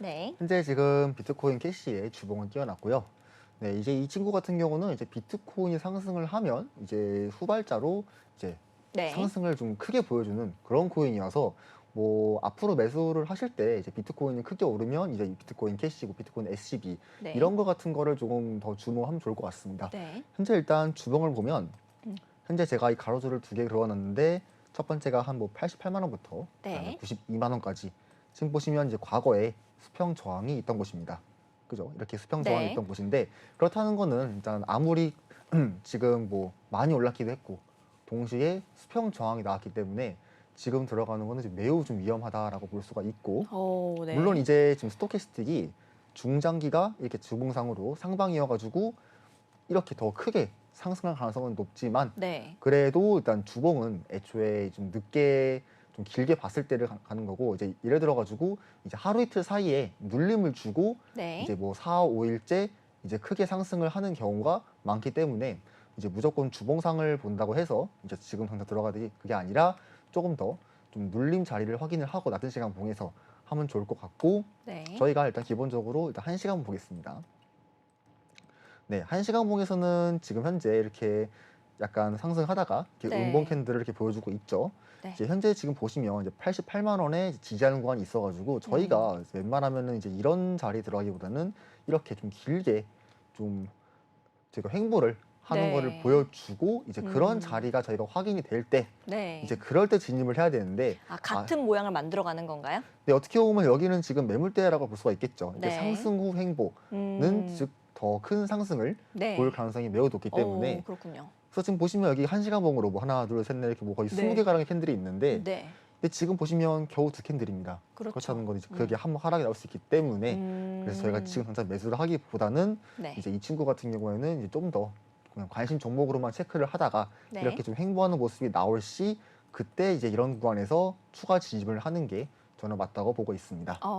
네. 현재 지금 비트코인 캐시의 주봉은 뛰어났고요. 네, 이제 이 친구 같은 경우는 이제 비트코인이 상승을 하면 이제 후발자로 이제 네. 상승을 좀 크게 보여주는 그런 코인이어서 뭐 앞으로 매수를 하실 때 이제 비트코인이 크게 오르면 이제 비트코인 캐시고 비트코인 SCB 네. 이런 거 같은 거를 조금 더 주목하면 좋을 것 같습니다. 네. 현재 일단 주봉을 보면 음. 현재 제가 이 가로줄을 두개 그어놨는데 첫 번째가 한 뭐 88만 원부터 네. 92만 원까지 지금 보시면 이제 과거에 수평 저항이 있던 곳입니다. 그죠? 이렇게 수평 저항이 네. 있던 곳인데 그렇다는 거는 일단 아무리 지금 뭐 많이 올랐기도 했고 동시에 수평 저항이 나왔기 때문에 지금 들어가는 거는 좀 매우 좀 위험하다라고 볼 수가 있고 오, 네. 물론 이제 지금 스토캐스틱이 중장기가 이렇게 주봉상으로 상방이어가지고 이렇게 더 크게 상승할 가능성은 높지만 네. 그래도 일단 주봉은 애초에 좀 늦게 좀 길게 봤을 때를 가- 가는 거고 이제 예를 들어 가지고 이제 하루 이틀 사이에 눌림을 주고 네. 이제 뭐 4, 5일째 이제 크게 상승을 하는 경우가 많기 때문에 이제 무조건 주봉상을 본다고 해서 이제 지금 당장 들어가듯이 그게 아니라 조금 더 좀 눌림 자리를 확인을 하고 낮은 시간 봉에서 하면 좋을 것 같고 네. 저희가 일단 기본적으로 일단 한 시간 보겠습니다. 네, 한 시간 봉에서는 지금 현재 이렇게 약간 상승하다가 이렇게 네. 음봉 캔들을 이렇게 보여주고 있죠. 네. 이제 현재 지금 보시면 이제 88만 원에 지지하는 구간이 있어가지고 저희가 음. 웬만하면은 이제 이런 자리 들어가기보다는 이렇게 좀 길게 좀 저희가 횡보를 하는 네. 거를 보여주고 이제 그런 음. 자리가 저희가 확인이 될 때 네. 이제 그럴 때 진입을 해야 되는데 아, 같은 모양을 만들어가는 건가요? 근데 어떻게 보면 여기는 지금 매물대라고 볼 수가 있겠죠. 이제 네. 상승 후 횡보는 음. 즉더 큰 상승을 네. 볼 가능성이 매우 높기 때문에 오, 그렇군요. 그래서 지금 보시면 여기 한 시간 봉으로 뭐 하나 둘 셋 넷 이렇게 뭐 거의 네. 20개 가량의 캔들이 있는데 네. 근데 지금 보시면 겨우 두 캔들입니다. 그렇죠. 그렇다는 건 이제 음. 그게 한번 하락이 나올 수 있기 때문에 음. 그래서 저희가 지금 당장 매수를 하기보다는 네. 이제 이 친구 같은 경우에는 이제 좀더 그냥 관심 종목으로만 체크를 하다가 네. 이렇게 좀 횡보하는 모습이 나올 시 그때 이제 이런 구간에서 추가 진입을 하는 게 저는 맞다고 보고 있습니다. 어,